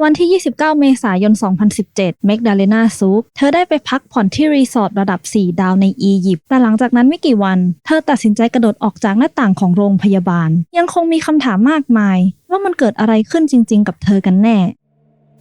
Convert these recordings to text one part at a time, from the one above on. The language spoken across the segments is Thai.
วันที่ 29 เมษายน 2017 เมกดาเลนาซูปเธอได้ไปพักผ่อนที่รีสอร์ทระดับ 4 ดาวในอียิปต์ แต่หลังจากนั้นไม่กี่วัน เธอตัดสินใจกระโดดออกจากหน้าต่างของโรงพยาบาล ยังคงมีคำถามมากมาย ว่ามันเกิดอะไรขึ้นจริง ๆ กับเธอกันแน่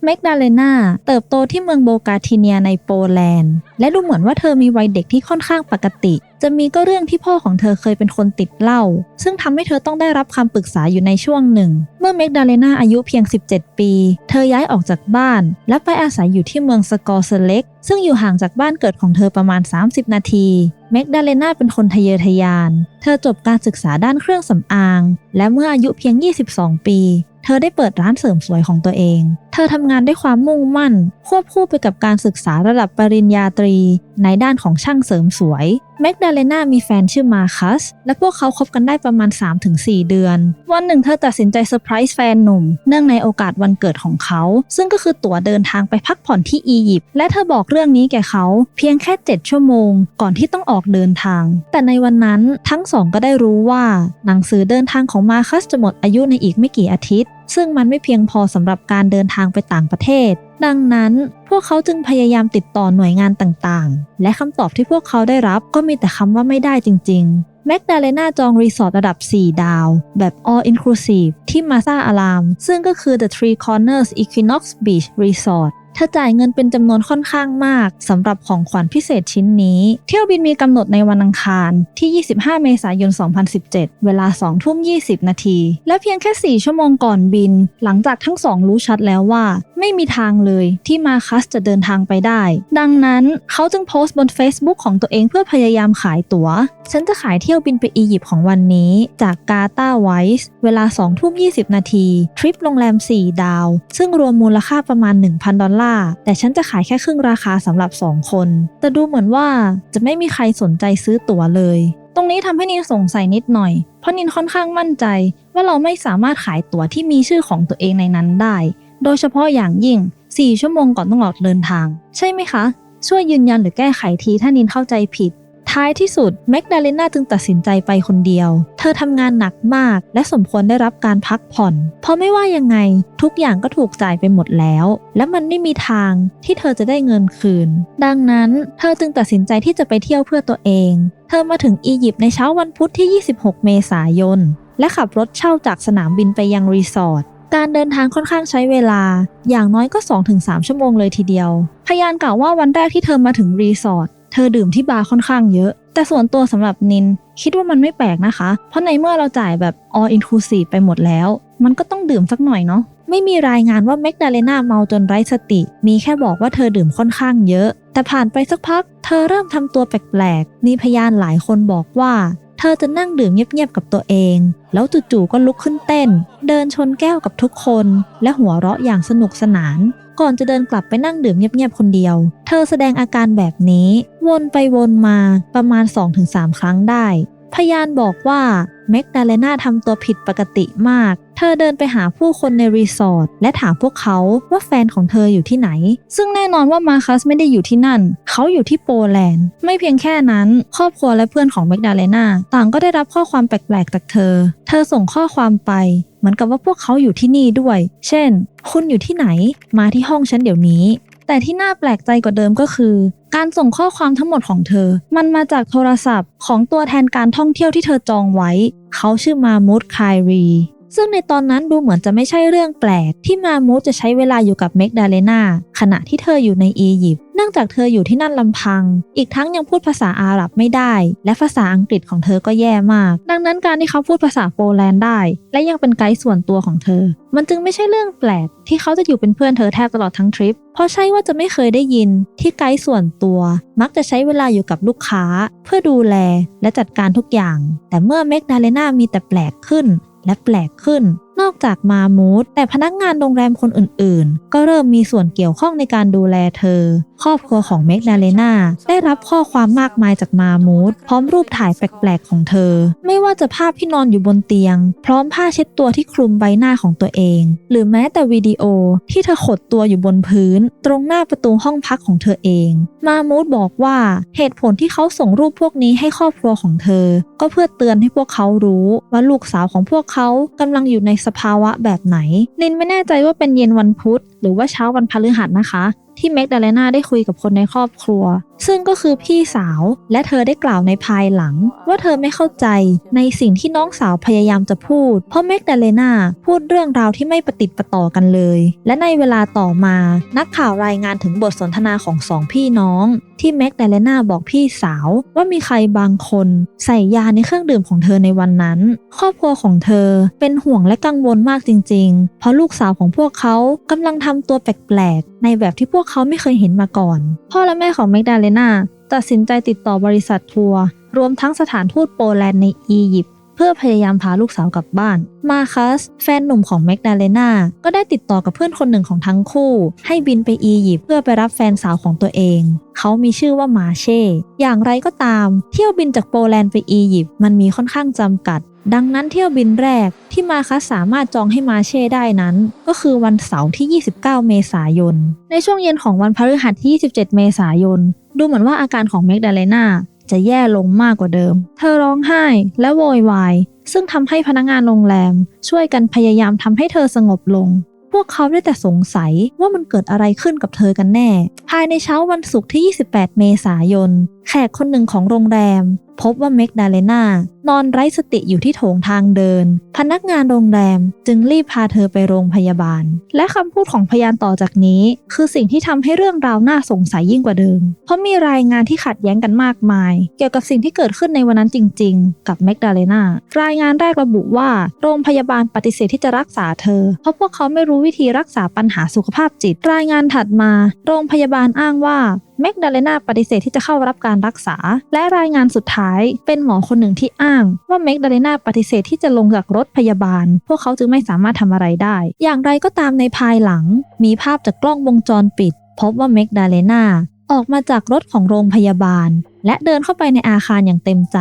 เมกดาเลนาเติบโตที่เมืองโบกาทิเนียในโปแลนด์ และดูเหมือนว่าเธอมีวัยเด็กที่ค่อนข้างปกติ จะมีก็เรื่องที่พ่อของเธอเคยเป็นคนติดเหล้าซึ่งทำให้เธอต้องได้รับคำปรึกษาอยู่ในช่วงหนึ่ง เมื่อเมกดาเลนาอายุเพียง 17 ปี เธอย้ายออกจากบ้าน และไปอาศัยอยู่ที่เมืองสกอร์เซเล็ก ซึ่งอยู่ห่างจากบ้านเกิดของเธอประมาณ 30 นาทีเมกดาเลนาเป็นคนทะเยอทะยาน เธอจบการศึกษาด้านเครื่องสำอาง และเมื่ออายุเพียง 22 ปี เธอได้เปิดร้านเสริมสวยของตัวเองเธอทำงานด้วยความมุ่งมั่น ควบคู่ไปกับการศึกษาระดับปริญญาตรี ในด้านของช่างเสริมสวยแมกดาเลนามีแฟนชื่อมาคัส และพวกเขาคบกันได้ประมาณ 3-4 เดือน วันหนึ่งเธอตัดสินใจเซอร์ไพรส์แฟนหนุ่ม เนื่องในโอกาสวันเกิดของเขา ซึ่งก็คือตั๋วเดินทางไปพักผ่อนที่อียิปต์และเธอบอกเรื่องนี้แก่เขา เพียงแค่ 7 ชั่วโมง ก่อนที่ต้องออกเดินทาง แต่ในวันนั้นทั้งสองก็ได้รู้ว่า หนังสือเดินทางของมาคัสจะหมดอายุในอีกไม่กี่อาทิตย์ ซึ่งมันไม่เพียงพอสำหรับการเดินทางไปต่างประเทศ ดังนั้นพวกเขาจึงพยายามติดต่อหน่วยงานต่างๆ และคำตอบที่พวกเขาได้รับก็มีแต่คำว่าไม่ได้จริง ๆแมกดาเลนาจองรีสอร์ทระดับ 4 ดาว แบบ all inclusive ที่มาซาอาราม ซึ่งก็คือ The Three Corners Equinox Beach Resort เธอจ่ายเงินเป็นจำนวนค่อนข้างมากสำหรับของขวัญพิเศษชิ้นนี้ เที่ยวบินมีกำหนดในวันอังคารที่ 25 เมษายน 2017 เวลา 2 ทุ่ม 20 นาที และเพียงแค่ 4 ชั่วโมงก่อนบิน หลังจากทั้งสองรู้ชัดแล้วว่า ไม่มีทางเลยที่มาคัสจะเดินทางไปได้ ดังนั้นเขาจึงโพสต์บน Facebook ของตัวเองเพื่อพยายามขายตัว๋ว ฉันจะขายเที่ยวบินไปอียิปต์ของวันนี้ จากกาตาไวส์เวลา 2 ทุ่ม 20 นาที ทริปโรงแรม 4 ดาว ซึ่งรวมมูลค่าประมาณ 1,000 ดอลลาร์แต่ฉันจะขายแค่ครึ่งราคาสำหรับ 2 คน แต่ดูเหมือนว่าจะไม่มีใครสนใจซื้อตั๋วเลย ตรงนี้ทำให้นินสงสัยนิดหน่อย เพราะนินค่อนข้างมั่นใจ ว่าเราไม่สามารถขายตั๋วที่มีชื่อของตัวเองในนั้นได้ โดยเฉพาะอย่างยิ่ง 4 ชั่วโมงก่อนต้องออกเดินทาง ใช่ไหมคะ ช่วยยืนยันหรือแก้ไขทีถ้านินเข้าใจผิด ท้ายที่สุดแมกดาเลนาจึงตัดสินใจไปคนเดียว เธอทำงานหนักมากและสมควรได้รับการพักผ่อน เพราะไม่ว่ายังไง ทุกอย่างก็ถูกจ่ายไปหมดแล้ว และมันไม่มีทางที่เธอจะได้เงินคืน ดังนั้นเธอจึงตัดสินใจที่จะไปเที่ยวเพื่อตัวเอง เธอมาถึงอียิปต์ในเช้าวันพุธที่ 26 เมษายน และขับรถเช่าจากสนามบินไปยังรีสอร์ทการเดินทางค่อนข้างใช้เวลา อย่างน้อยก็ 2-3 ชั่วโมงเลยทีเดียว พยานกล่าวว่าวันแรกที่เธอมาถึงรีสอร์ท เธอดื่มที่บาร์ค่อนข้างเยอะ แต่ส่วนตัวสำหรับนินคิดว่ามันไม่แปลกนะคะ เพราะในเมื่อเราจ่ายแบบ all inclusive ไปหมดแล้ว มันก็ต้องดื่มสักหน่อยเนาะไม่มีรายงานว่าแมกดาเลนาเมาจนไร้สติ มีแค่บอกว่าเธอดื่มค่อนข้างเยอะ แต่ผ่านไปสักพัก เธอเริ่มทำตัวแปลกๆ มีพยานหลายคนบอกว่า เธอจะนั่งดื่มเงียบๆกับตัวเอง แล้วจู่ๆก็ลุกขึ้นเต้น เดินชนแก้วกับทุกคน และหัวเราะอย่างสนุกสนาน ก่อนจะเดินกลับไปนั่งดื่มเงียบๆคนเดียว เธอแสดงอาการแบบนี้ วนไปวนมาประมาณ 2-3 ครั้งได้ พยานบอกว่า แมกดาเลนาทำตัวผิดปกติมาก เธอเดินไปหาผู้คนในรีสอร์ทและถามพวกเขาว่าแฟนของเธออยู่ที่ไหน ซึ่งแน่นอนว่ามาคัสไม่ได้อยู่ที่นั่น เขาอยู่ที่โปแลนด์ ไม่เพียงแค่นั้น ครอบครัวและเพื่อนของแมกดาเลนาต่างก็ได้รับข้อความแปลกๆจากเธอ เธอส่งข้อความไป เหมือนกับว่าพวกเขาอยู่ที่นี่ด้วย เช่น คุณอยู่ที่ไหน มาที่ห้องฉันเดี๋ยวนี้แต่ที่น่าแปลกใจกว่าเดิมก็คือ การส่งข้อความทั้งหมดของเธอ มันมาจากโทรศัพท์ของตัวแทนการท่องเที่ยวที่เธอจองไว้ เขาชื่อมามูดคายรี ซึ่งในตอนนั้นดูเหมือนจะไม่ใช่เรื่องแปลก ที่มามูดจะใช้เวลาอยู่กับเมกดาเลนาขณะที่เธออยู่ในอียิปต์เนื่องจากเธออยู่ที่นั่นลำพัง อีกทั้งยังพูดภาษาอาหรับไม่ได้ และภาษาอังกฤษของเธอก็แย่มาก ดังนั้นการที่เขาพูดภาษาโปแลนด์ได้ และยังเป็นไกด์ส่วนตัวของเธอ มันจึงไม่ใช่เรื่องแปลก ที่เขาจะอยู่เป็นเพื่อนเธอแทบตลอดทั้งทริป เพราะใช่ว่าจะไม่เคยได้ยิน ที่ไกด์ส่วนตัว มักจะใช้เวลาอยู่กับลูกค้า เพื่อดูแลและจัดการทุกอย่าง แต่เมื่อเมกดาเลนามีแต่แปลกขึ้น และแปลกขึ้น นอกจากมามูดแต่พนักงานโรงแรมคนอื่นๆ ก็เริ่มมีส่วนเกี่ยวข้องในการดูแลเธอ ครอบครัวของเมกดาเลนาได้รับข้อความมากมายจากมามูดพร้อมรูปถ่ายแปลกๆของเธอ ไม่ว่าจะภาพที่นอนอยู่บนเตียง พร้อมผ้าเช็ดตัวที่คลุมใบหน้าของตัวเอง หรือแม้แต่วิดีโอที่เธอขดตัวอยู่บนพื้น ตรงหน้าประตูห้องพักของเธอเอง มามูดบอกว่าเหตุผลที่เขาส่งรูปพวกนี้ให้ครอบครัวของเธอ ก็เพื่อเตือนให้พวกเขารู้ว่าลูกสาวของพวกเขากำลังอยู่ในสภาวะแบบไหน นินไม่แน่ใจว่าเป็นเย็นวันพุธ หรือว่าเช้าวันพฤหัสนะคะ ที่แมกดาเลนาได้คุยกับคนในครอบครัว ซึ่งก็คือพี่สาวและเธอได้กล่าวในภายหลัง ว่าเธอไม่เข้าใจในสิ่งที่น้องสาวพยายามจะพูด เพราะแมกดาเลนาพูดเรื่องราวที่ไม่ประติดประต่อกันเลย และในเวลาต่อมา นักข่าวรายงานถึงบทสนทนาของสองพี่น้องที่แม็กดาเลนาบอกพี่สาวว่ามีใครบางคนใส่ยาในเครื่องดื่มของเธอในวันนั้น ครอบครัวของเธอเป็นห่วงและกังวลมากจริง ๆ เพราะลูกสาวของพวกเขากำลังททำตัวแปลกๆ ในแบบที่พวกเขาไม่เคยเห็นมาก่อน พ่อและแม่ของแมกดาเลนาตัดสินใจติดต่อบริษัททัวร์รวมทั้งสถานทูตโปแลนด์ในอียิปต์เพื่อพยายามพาลูกสาวกลับบ้าน มาคัส แฟนหนุ่มของแมกดาเลนาก็ได้ติดต่อกับเพื่อนคนหนึ่งของทั้งคู่ ให้บินไปอียิปต์เพื่อไปรับแฟนสาวของตัวเอง เขามีชื่อว่ามาเช่ อย่างไรก็ตาม เที่ยวบินจากโปแลนด์ไปอียิปต์มันมีค่อนข้างจำกัด ดังนั้นเที่ยวบินแรกที่มาคัสสามารถจองให้มาเช่ได้นั้น ก็คือวันเสาร์ที่ 29 เมษายน ในช่วงเย็นของวันพฤหัสที่ 27 เมษายน ดูเหมือนว่าอาการของแมกดาเลนาจะแย่ลงมากกว่าเดิม เธอร้องไห้และโวยวาย ซึ่งทำให้พนักงานโรงแรม ช่วยกันพยายามทำให้เธอสงบลง พวกเขาได้แต่สงสัยว่ามันเกิดอะไรขึ้นกับเธอกันแน่ ภายในเช้าวันศุกร์ที่ 28 เมษายนแขกคนหนึ่งของโรงแรม พบว่าเมกดาเลนานอนไร้สติอยู่ที่โถงทางเดิน พนักงานโรงแรมจึงรีบพาเธอไปโรงพยาบาล และคำพูดของพยานต่อจากนี้ คือสิ่งที่ทำให้เรื่องราวน่าสงสัยยิ่งกว่าเดิม เพราะมีรายงานที่ขัดแย้งกันมากมาย เกี่ยวกับสิ่งที่เกิดขึ้นในวันนั้นจริง ๆ กับเมกดาเลนารายงานแรกระบุว่า โรงพยาบาลปฏิเสธที่จะรักษาเธอ เพราะพวกเขาไม่รู้วิธีรักษาปัญหาสุขภาพจิต รายงานถัดมา โรงพยาบาลอ้างว่า แมกดาเลนาปฏิเสธที่จะเข้ารับการรักษา และรายงานสุดท้าย เป็นหมอคนหนึ่งที่อ้าง ว่าแมกดาเลนาปฏิเสธที่จะลงจากรถพยาบาล พวกเขาจึงไม่สามารถทำอะไรได้ อย่างไรก็ตามในภายหลัง มีภาพจากกล้องวงจรปิด พบว่าแมกดาเลนาออกมาจากรถของโรงพยาบาล และเดินเข้าไปในอาคารอย่างเต็มใจ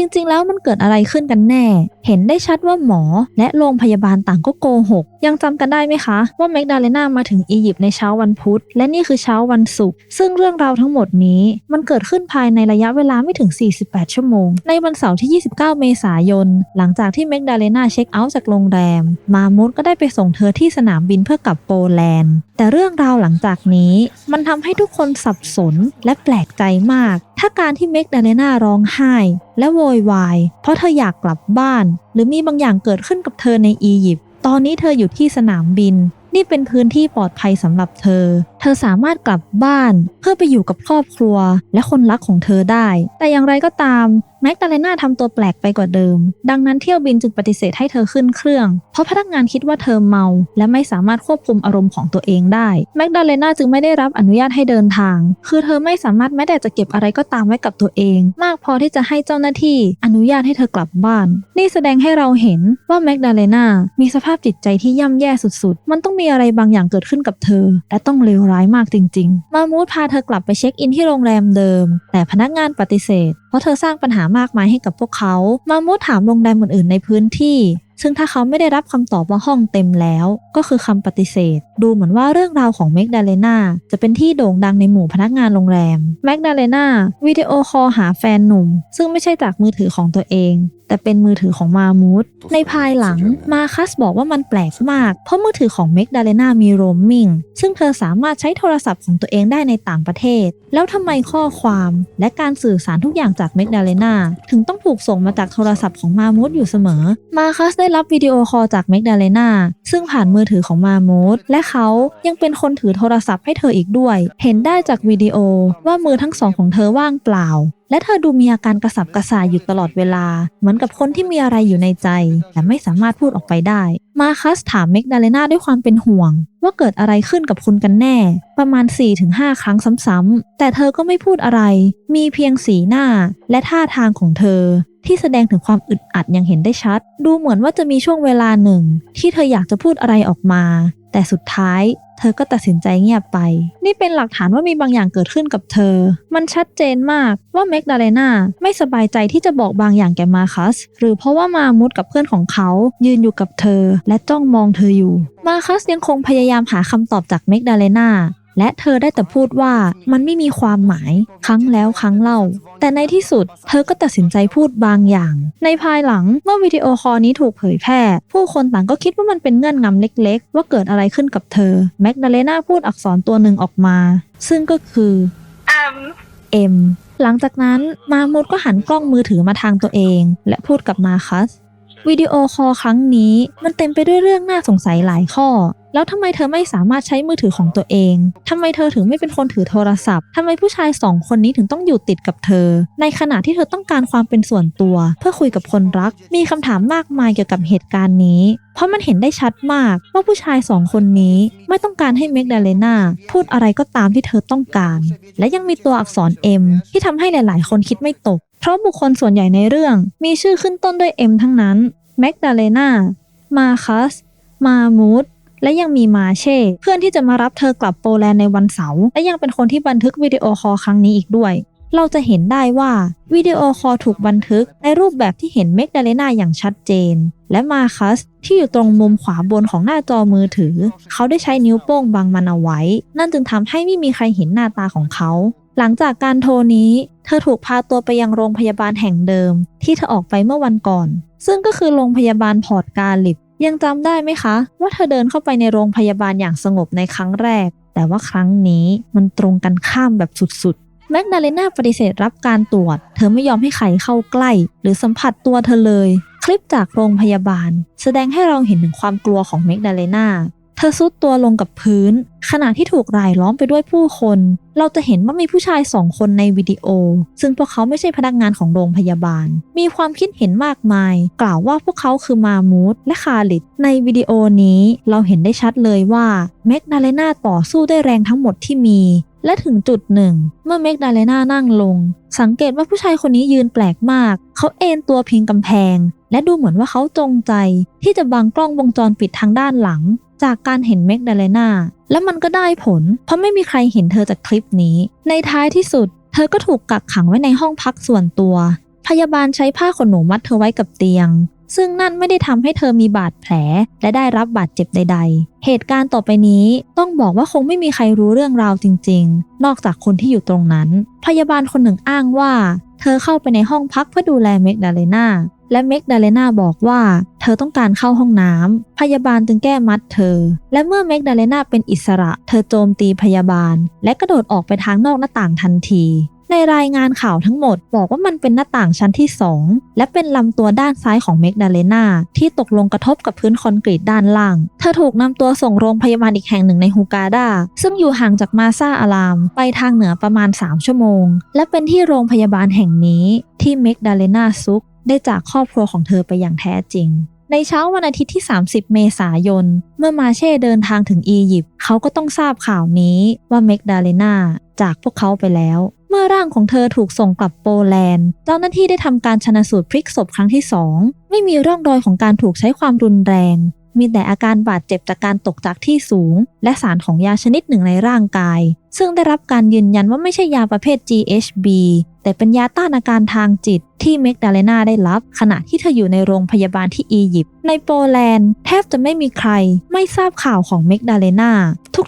จริงๆ แล้วมันเกิดอะไรขึ้นกันแน่ เห็นได้ชัดว่าหมอและโรงพยาบาลต่างก็โกหก ยังจำกันได้ไหมคะ ว่าแมกดาเลนามาถึงอียิปต์ในเช้าวันพุธ และนี่คือเช้าวันศุกร์ ซึ่งเรื่องราวทั้งหมดนี้ มันเกิดขึ้นภายในระยะเวลาไม่ถึง 48 ชั่วโมง ในวันเสาร์ที่ 29 เมษายน หลังจากที่แมกดาเลนาเช็คเอาท์จากโรงแรม มามุดก็ได้ไปส่งเธอที่สนามบินเพื่อกลับโปแลนด์ แต่เรื่องราวหลังจากนี้ มันทำให้ทุกคนสับสนและแปลกใจมาก ถ้าการที่เมกดาเลนาร้องไห้ และโวยวาย เพราะเธออยากกลับบ้าน หรือมีบางอย่างเกิดขึ้นกับเธอในอียิปต์ตอนนี้เธออยู่ที่สนามบิน นี่เป็นพื้นที่ปลอดภัยสำหรับเธอ เธอสามารถกลับบ้าน เพื่อไปอยู่กับครอบครัว และคนรักของเธอได้ แต่อย่างไรก็ตามแมกดาเลนาทำตัวแปลกไปกว่าเดิม ดังนั้นเที่ยวบินจึงปฏิเสธให้เธอขึ้นเครื่อง เพราะพนักงานคิดว่าเธอเมา และไม่สามารถควบคุมอารมณ์ของตัวเองได้แมกดาเลนาจึงไม่ได้รับอนุญาตให้เดินทาง คือเธอไม่สามารถแม้แต่จะเก็บอะไรก็ตามไว้กับตัวเอง มากพอที่จะให้เจ้าหน้าที่อนุญาตให้เธอกลับบ้าน นี่แสดงให้เราเห็นว่าแมกดาเลนามีสภาพจิตใจที่ย่ำแย่สุดๆ มันต้องมีอะไรบางอย่างเกิดขึ้นกับเธอ และต้องเลวร้ายมากจริง ๆ มามูดพาเธอกลับไปเช็คอินที่โรงแรมเดิม แต่พนักงานปฏิเสธเพราะเธอสร้างปัญหามากมายให้กับพวกเขา มามูดถามโรงแรมอื่นๆในพื้นที่ ซึ่งถ้าเขาไม่ได้รับคำตอบว่าห้องเต็มแล้ว ก็คือคำปฏิเสธ ดูเหมือนว่าเรื่องราวของแมกดาเลนาจะเป็นที่โด่งดังในหมู่พนักงานโรงแรม แมกดาเลนาวิดีโอคอลหาแฟนหนุ่ม ซึ่งไม่ใช่จากมือถือของตัวเอง แต่เป็นมือถือของมามูดในภายหลังมาคัสบอกว่ามันแปลกมาก เพราะมือถือของเมกดาเลนามีโรมมิงซึ่งเธอสามารถใช้โทรศัพท์ของตัวเองได้ในต่างประเทศ แล้วทำไมข้อความและการสื่อสารทุกอย่างจากเมกดาเลนาถึงต้องถูกส่งมาจากโทรศัพท์ของมามูดอยู่เสมอ มาคัสได้รับวิดีโอคอลจากเมกดาเลนาซึ่งผ่านมือถือของมามูดและเขายังเป็นคนถือโทรศัพท์ให้เธออีกด้วย เห็นได้จากวิดีโอว่ามือทั้งสองของเธอว่างเปล่า และเธอดูมีอาการกระสับกระส่ายอยู่ตลอดเวลา เหมือนกับคนที่มีอะไรอยู่ในใจ แต่ไม่สามารถพูดออกไปได้ มาคัสถามเมกดาเลนาด้วยความเป็นห่วง ว่าเกิดอะไรขึ้นกับคุณกันแน่ ประมาณ 4-5 ครั้งซ้ำๆ แต่เธอก็ไม่พูดอะไร มีเพียงสีหน้า และท่าทางของเธอ ที่แสดงถึงความอึดอัดย่างเห็นได้ชัด ดูเหมือนว่าจะมีช่วงเวลาหนึ่ง ที่เธออยากจะพูดอะไรออกมา แต่สุดท้าย เธอก็ตัดสินใจเงียบไป นี่เป็นหลักฐานว่ามีบางอย่างเกิดขึ้นกับเธอ มันชัดเจนมากว่าเมกดาเลนาไม่สบายใจที่จะบอกบางอย่างแก่มาคัส หรือเพราะว่ามามุดกับเพื่อนของเขายืนอยู่กับเธอ และจ้องมองเธออยู่ มาคัสยังคงพยายามหาคำตอบจากเมกดาเลนา และเธอได้แต่พูดว่ามันไม่มีความหมายครั้งแล้วครั้งเล่า แต่ในที่สุดเธอก็ตัดสินใจพูดบางอย่าง ในภายหลังเมื่อวิดีโอคอลนี้ถูกเผยแพร่ ผู้คนต่างก็คิดว่ามันเป็นเงื่อนงำเล็ก ๆ ว่าเกิดอะไรขึ้นกับเธอแมกดาเลนาพูดอักษรตัวหนึ่งออกมา ซึ่งก็คือ M เอ็มหลังจากนั้นมามูดก็หันกล้องมือถือมาทางตัวเอง และพูดกับมาคัสวิดีโอคอลครั้งนี้มันเต็มไปด้วยเรื่องน่าสงสัยหลายข้อ แล้วทำไมเธอไม่สามารถใช้มือถือของตัวเองทำไมเธอถึงไม่เป็นคนถือโทรศัพท์ทำไมผู้ชายสองคนนี้ถึงต้องอยู่ติดกับเธอ ในขณะที่เธอต้องการความเป็นส่วนตัว เพื่อคุยกับคนรัก มีคำถามมากมายเกี่ยวกับเหตุการณ์นี้ เพราะมันเห็นได้ชัดมากว่าผู้ชายสองคนนี้ไม่ต้องการให้เมกดาเลนาพูดอะไรก็ตามที่เธอต้องการ และยังมีตัวอักษร M ที่ทำให้หลาย ๆ คนคิดไม่ตก เพราะบุคคลส่วนใหญ่ในเรื่อง มีชื่อขึ้นต้นด้วย M ทั้งนั้นแมกดาเลนามาคัส มามูด และยังมีมาเช่ เพื่อนที่จะมารับเธอกลับโปแลนด์ในวันเสาร์และยังเป็นคนที่บันทึกวิดีโอคอลครั้งนี้อีกด้วย เราจะเห็นได้ว่าวิดีโอคอลถูกบันทึกในรูปแบบที่เห็นเมกดาเลนาอย่างชัดเจน และมาคัสที่อยู่ตรงมุมขวาบนของหน้าจอมือถือ เขาได้ใช้นิ้วโป้งบังมันเอาไว้ นั่นจึงทำให้ไม่มีใครเห็นหน้าตาของเขา หลังจากการโทรนี้ เธอถูกพาตัวไปยังโรงพยาบาลแห่งเดิม ที่เธอออกไปเมื่อวันก่อน ซึ่งก็คือโรงพยาบาลพอร์ตกาลิบ ยังจำได้ไหมคะ ว่าเธอเดินเข้าไปในโรงพยาบาลอย่างสงบในครั้งแรก แต่ว่าครั้งนี้มันตรงกันข้ามแบบสุดๆ แมกดาเลนาปฏิเสธรับการตรวจ เธอไม่ยอมให้ใครเข้าใกล้ หรือสัมผัสตัวเธอเลย คลิปจากโรงพยาบาล แสดงให้เราเห็นถึงความกลัวของแมกดาเลนา เธอซุดตัวลงกับพื้น ขณะที่ถูกรายล้อมไปด้วยผู้คน เราจะเห็นว่ามีผู้ชายสองคนในวิดีโอ ซึ่งพวกเขาไม่ใช่พนักงานของโรงพยาบาล มีความคิดเห็นมากมาย กล่าวว่าพวกเขาคือมามูดและคาลิดในวิดีโอนี้เราเห็นได้ชัดเลยว่าแมกดาเลนาต่อสู้ด้วยแรงทั้งหมดที่มี และถึงจุดหนึ่ง เมื่อเมกดาเลนานั่งลง สังเกตว่าผู้ชายคนนี้ยืนแปลกมาก เขาเอนตัวพิงกำแพง และดูเหมือนว่าเขาจงใจที่จะบังกล้องวงจรปิดทางด้านหลัง จากการเห็นเมกดาเลนาและมันก็ได้ผล เพราะไม่มีใครเห็นเธอจากคลิปนี้ ในท้ายที่สุด เธอก็ถูกกักขังไว้ในห้องพักส่วนตัว พยาบาลใช้ผ้าขนหนูมัดเธอไว้กับเตียง ซึ่งนั่นไม่ได้ทำให้เธอมีบาดแผล และได้รับบาดเจ็บใด ๆ เหตุการณ์ต่อไปนี้ต้องบอกว่าคงไม่มีใครรู้เรื่องราวจริง ๆ นอกจากคนที่อยู่ตรงนั้น พยาบาลคนหนึ่งอ้างว่า เธอเข้าไปในห้องพักเพื่อดูแลเมกดาเลนา และเมกดาเลนาบอกว่าเธอต้องการเข้าห้องน้ำ พยาบาลจึงแก้มัดเธอ และเมื่อเมกดาเลนาเป็นอิสระ เธอโจมตีพยาบาล และกระโดดออกไปทางนอกหน้าต่างทันทีในรายงานข่าวทั้งหมดบอกว่ามันเป็นหน้าต่างชั้นที่ 2 และเป็นลำตัวด้านซ้ายของเมกดาเลนาที่ตกลงกระทบกับพื้นคอนกรีตด้านล่าง เธอถูกนำตัวส่งโรงพยาบาลอีกแห่งหนึ่งในฮูกาดาซึ่งอยู่ห่างจากมาซาอาราม ไปทางเหนือประมาณ 3 ชั่วโมง และเป็นที่โรงพยาบาลแห่งนี้ที่เมกดาเลนาซุก ได้จากครอบครัวของเธอไปอย่างแท้จริง ในเช้าวันอาทิตย์ที่ 30 เมษายน เมื่อมาเช่เดินทางถึงอียิปต์เขาก็ต้องทราบข่าวนี้ว่าเมกดาเลนาจากพวกเขาไปแล้ว เมื่อร่างของเธอถูกส่งกลับโปแลนด์ เจ้าหน้าที่ได้ทำการชนะสูตรพลิกศพครั้งที่สองไม่มีร่องรอยของการถูกใช้ความรุนแรง มีแต่อาการบาดเจ็บจากการตกจากที่สูง และสารของยาชนิดหนึ่งในร่างกาย ซึ่งได้รับการยืนยันว่าไม่ใช่ยาประเภท GHB แต่เป็นยาต้านอาการทางจิต ที่เมกดาเลนาได้รับ ขณะที่เธออยู่ในโรงพยาบาลที่อียิปต์ในโปแลนด์ แทบจะไม่มีใครไม่ทราบข่าวของเมกดาเลนา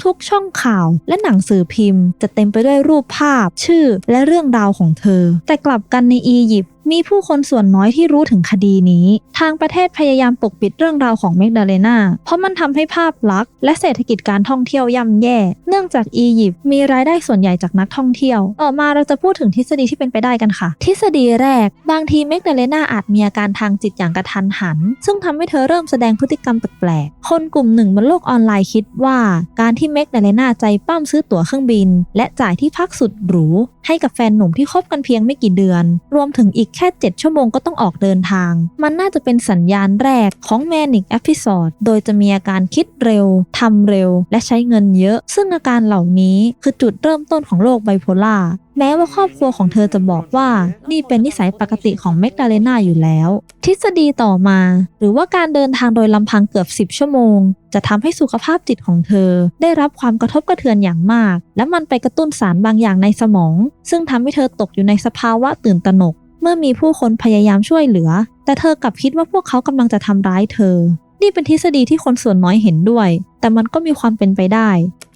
ทุกๆ ช่องข่าวและหนังสือพิมพ์ จะเต็มไปด้วยรูปภาพ ชื่อ และเรื่องราวของเธอ แต่กลับกันในอียิปต์มีผู้คนส่วนน้อยที่รู้ถึงคดีนี้ ทางประเทศพยายามปกปิดเรื่องราวของเมกดาเลนาเพราะมันทำให้ภาพลักษณ์และเศรษฐกิจการท่องเที่ยวย่ำแย่ เนื่องจากอียิปต์มีรายได้ส่วนใหญ่จากนักท่องเที่ยว ต่อมาเราจะพูดถึงทฤษฎีที่เป็นไปได้กันค่ะ ทฤษฎีแรกบางทีเมกเดเลนาอาจมีอาการทางจิตอย่างกระทันหัน ซึ่งทำให้เธอเริ่มแสดงพฤติกรรมแปลกๆ คนกลุ่มหนึ่งบนโลกออนไลน์คิดว่า การที่เมกเดเลนาใจปั้มซื้อตั๋วเครื่องบิน และจ่ายที่พักสุดหรู ให้กับแฟนหนุ่มที่คบกันเพียงไม่กี่เดือน รวมถึงอีกแค่ 7 ชั่วโมงก็ต้องออกเดินทาง มันน่าจะเป็นสัญญาณแรกของแมนิกแอพิ o d โดยจะมีอาการคิดเร็วทำเร็ว และใช้เงินเยอะ ซึ่งอาการเหล่านี้คือจุดเริ่มต้นของโรคไบโพล่าแม้ว่าครอบครัวของเธอจะบอกว่านี่เป็นนิสัยปกติของเมกดาเลนาอยู่แล้ว ทฤษฎีต่อมา หรือว่าการเดินทางโดยลำพังเกือบ 10 ชั่วโมง จะทำให้สุขภาพจิตของเธอ ได้รับความกระทบกระเทือนอย่างมาก และมันไปกระตุ้นสารบางอย่างในสมอง ซึ่งทำให้เธอตกอยู่ในสภาวะตื่นตระหนก เมื่อมีผู้คนพยายามช่วยเหลือ แต่เธอกลับคิดว่าพวกเขากำลังจะทำร้ายเธอ นี่เป็นทฤษฎีที่คนส่วนน้อยเห็นด้วย แต่มันก็มีความเป็นไปได้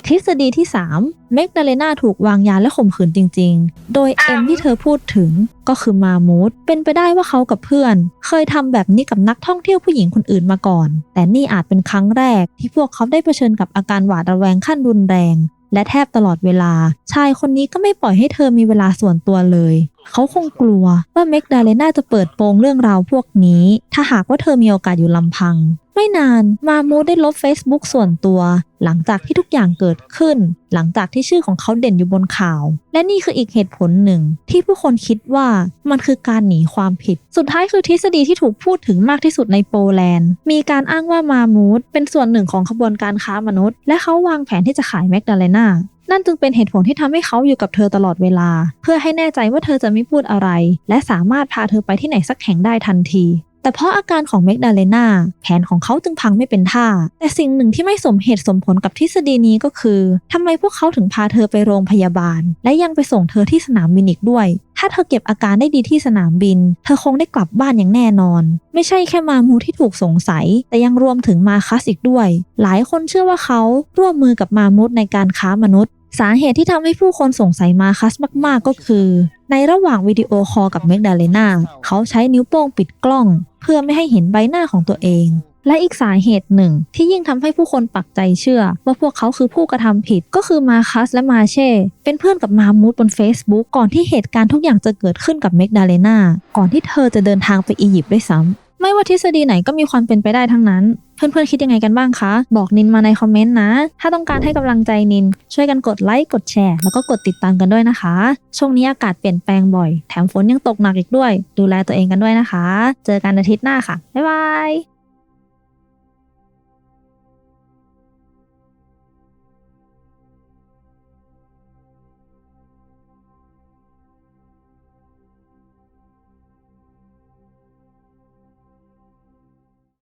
ทฤษฎีที่ 3 เมกดาเลนาถูกวางยาและข่มขืนจริง ๆ โดยเอ็มที่เธอพูดถึงก็คือมามูดเป็นไปได้ว่าเขากับเพื่อน เคยทำแบบนี้กับนักท่องเที่ยวผู้หญิงคนอื่นมาก่อน แต่นี่อาจเป็นครั้งแรก ที่พวกเขาได้เผชิญกับอาการหวาดระแวงขั้นรุนแรง และแทบตลอดเวลา ชายคนนี้ก็ไม่ปล่อยให้เธอมีเวลาส่วนตัวเลยเขาคงกลัวว่าเมกดาเลนาจะเปิดโปงเรื่องราวพวกนี้ ถ้าหากว่าเธอมีโอกาสอยู่ลำพัง ไม่นานมามูได้ลบ Facebook ส่วนตัว หลังจากที่ทุกอย่างเกิดขึ้น หลังจากที่ชื่อของเขาเด่นอยู่บนข่าว และนี่คืออีกเหตุผลหนึ่ง ที่ผู้คนคิดว่ามันคือการหนีความผิด สุดท้ายคือทฤษฎีที่ถูกพูดถึงมากที่สุดในโปแลนด์ มีการอ้างว่ามามูดเป็นส่วนหนึ่งของขบวนการค้ามนุษย์ และเขาวางแผนที่จะขายแมกดาเลนานั่นจึงเป็นเหตุผลที่ทำให้เขาอยู่กับเธอตลอดเวลา เพื่อให้แน่ใจว่าเธอจะไม่พูดอะไร และสามารถพาเธอไปที่ไหนสักแห่งได้ทันที แต่เพราะอาการของเมกดาเลนาแผนของเขาจึงพังไม่เป็นท่า แต่สิ่งหนึ่งที่ไม่สมเหตุสมผลกับทฤษฎีนี้ก็คือทำไมพวกเขาถึงพาเธอไปโรงพยาบาล และยังไปส่งเธอที่สนามบินอีกด้วย ถ้าเธอเก็บอาการได้ดีที่สนามบิน เธอคงได้กลับบ้านอย่างแน่นอน ไม่ใช่แค่มามูที่ถูกสงสัย แต่ยังรวมถึงมาคัสอีกด้วย หลายคนเชื่อว่าเขาร่วมมือกับมามูดในการค้ามนุษย์ สาเหตุที่ทำให้ผู้คนสงสัยมาคัสมาก ๆ ก็คือ ในระหว่างวิดีโอคอลกับเมกดาเลนาเขาใช้นิ้วโป้งปิดกล้อง เพื่อไม่ให้เห็นใบหน้าของตัวเอง และอีกสาเหตุหนึ่ง ที่ยิ่งทำให้ผู้คนปักใจเชื่อ ว่าพวกเขาคือผู้กระทำผิดก็คือมาคัสและมาเช่ เป็นเพื่อนกับมามูดบน Facebook ก่อนที่เหตุการณ์ทุกอย่างจะเกิดขึ้นกับเมกดาเลนาก่อนที่เธอจะเดินทางไปอียิปต์ด้วยซ้ำ ไม่ว่าทฤษฎีไหนก็มีความเป็นไปได้ทั้งนั้น เพื่อนๆคิดยังไงกันบ้างคะ บอกนินมาในคอมเมนต์นะ ถ้าต้องการให้กำลังใจนิน ช่วยกันกดไลค์กดแชร์ แล้วก็กดติดตามกันด้วยนะคะ ช่วงนี้อากาศเปลี่ยนแปลงบ่อย แถมฝนยังตกหนักอีกด้วย ดูแลตัวเองกันด้วยนะคะ เจอกันอาทิตย์หน้าค่ะบ๊ายบาย